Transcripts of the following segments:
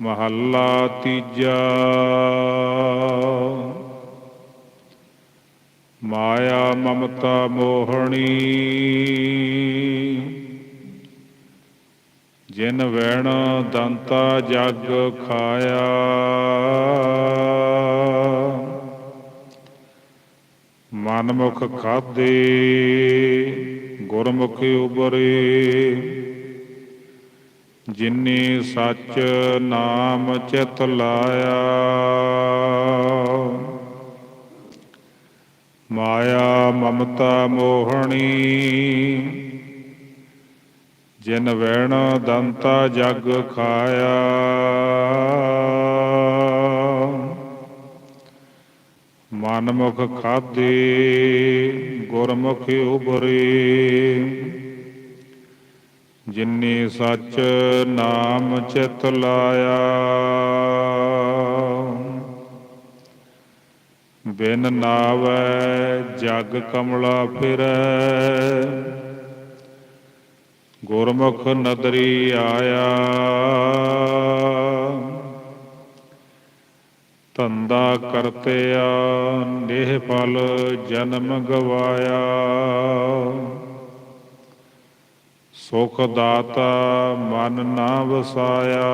ਮਹੱਲਾ ਤੀਜਾ। ਮਾਇਆ ਮਮਤਾ ਮੋਹਣੀ। ਜਿਨ ਵੈਣ ਦੰਤਾ ਜਗ ਖਾਇਆ। ਮਨਮੁਖ ਖਾਦੇ ਗੁਰਮੁਖ ਉਬਰੇ। ਜਿਨੇ ਸੱਚ ਨਾਮ ਚਿਤ ਲਾਇਆ, ਮਾਇਆ ਮਮਤਾ ਮੋਹਣੀ, ਜਿਨ ਵੈਣ ਦੰਤਾ ਜਗ ਖਾਇਆ, ਮਨਮੁਖ ਖਾਦੇ ਗੁਰਮੁਖ ਉਬਰੇ ਜਿਨੇ ਸੱਚ ਨਾਮ ਚਿਤ ਲਾਇਆ। ਬਿਨ ਨਾਵੈ ਜਗ ਕਮਲਾ ਫਿਰੈ। ਗੁਰਮੁਖ ਨਦਰੀ ਆਇਆ। ਧੰਦਾ ਕਰਤਿਆ, ਨੇਹ ਫਲ ਜਨਮ ਗਵਾਇਆ। ਸੁਖ ਦਾਤਾ ਮਨ ਨਾ ਵਸਾਇਆ।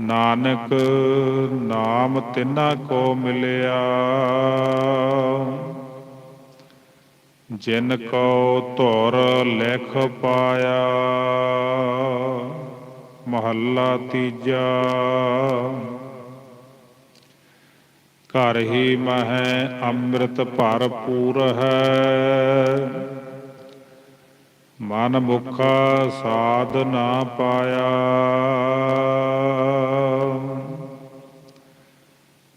ਨਾਨਕ ਨਾਮ ਤਿਨਾ ਕੋ ਮਿਲਿਆ। ਜਿਨ ਕੋ ਧੁਰ ਲਿਖ ਪਾਇਆ। ਮਹੱਲਾ ਤੀਜਾ। ਘਰ ਹੀ ਮਹਿ ਅੰਮ੍ਰਿਤ ਭਰਪੂਰ ਹੈ ਮਨ ਮੁਖਾ ਸਾਧ ਨਾ ਪਾਇਆ।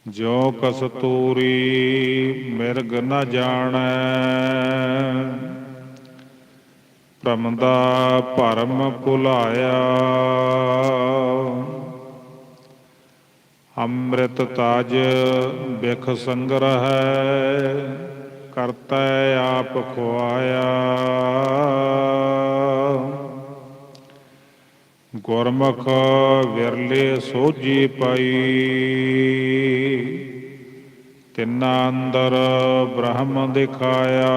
ਜੋ ਕਸਤੂਰੀ ਮਿਰਗ ਨ ਜਾਣੈ। ਭ੍ਰਮ ਦਾ ਭਰਮ ਭੁਲਾਇਆ। ਅੰਮ੍ਰਿਤ ਤਾਜ ਬਿਖ ਸੰਗ੍ਰਹਿ, ਕਰਤੈ ਆਪ ਖੁਆਇਆ। ਗੁਰਮੁਖ ਵਿਰਲੇ ਸੋਜੀ ਪਈ, ਤਿੰਨਾ ਅੰਦਰ ਬ੍ਰਹਮ ਦਿਖਾਇਆ।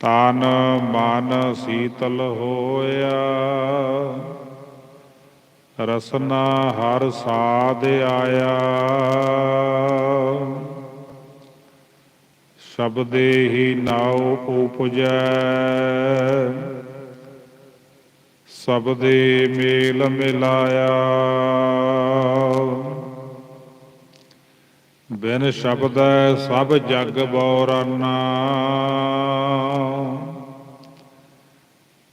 ਤਾਨ ਮਨ ਸੀਤਲ ਹੋਇਆ ਰਸਨਾ ਹਰ ਸਾਧ ਆਇਆ। ਸ਼ਬਦੇ ਹੀ ਨਾਉ ਉਪਜੈ। ਸਬਦੇ ਮੇਲ ਮਿਲਾਇਆ। ਬਿਨ ਸ਼ਬਦ ਸਭ ਜਗ ਬੌਰਾਨਾ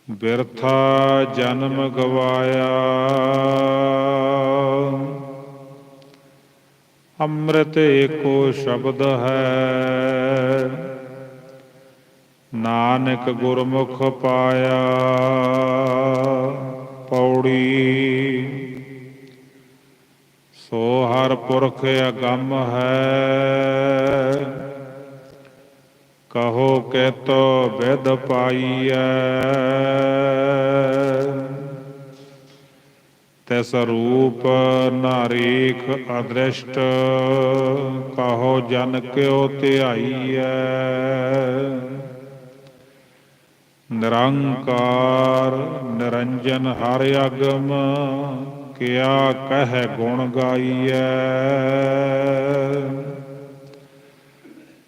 ਬਿਰਥਾ ਜਨਮ ਗਵਾਇਆ। ਅੰਮ੍ਰਿਤ ਏਕੋ ਸ਼ਬਦ ਹੈ। ਨਾਨਕ ਗੁਰਮੁਖ ਪਾਇਆ। ਪੌੜੀ ਸੋ ਹਰ ਪੁਰਖ ਅਗੰਮ ਹੈ। ਕਹੋ ਕੈਤੋ ਵਿਦ ਪਾਈਐ। ਤਿਸ ਰੂਪ ਨਾਰੀਖ ਅਦ੍ਰਿਸ਼ਟ, ਕਹੋ ਜਨ ਕਿਉ ਧਿਆਈਐ। ਨਿਰੰਕਾਰ ਨਿਰੰਜਨ ਹਰ ਅਗਮ, ਕਿਆ ਕਹਿ ਗੁਣ ਗਾਈਐ।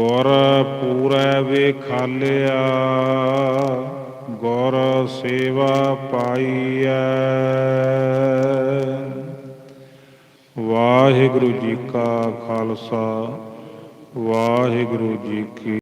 ਗੁਰ ਪੂਰੈ ਵੇਖਾਲਿਆ ਗੁਰ ਸੇਵਾ ਪਾਈਐ। ਵਾਹਿਗੁਰੂ ਜੀ ਕਾ ਖਾਲਸਾ ਵਾਹਿਗੁਰੂ ਜੀ ਕੀ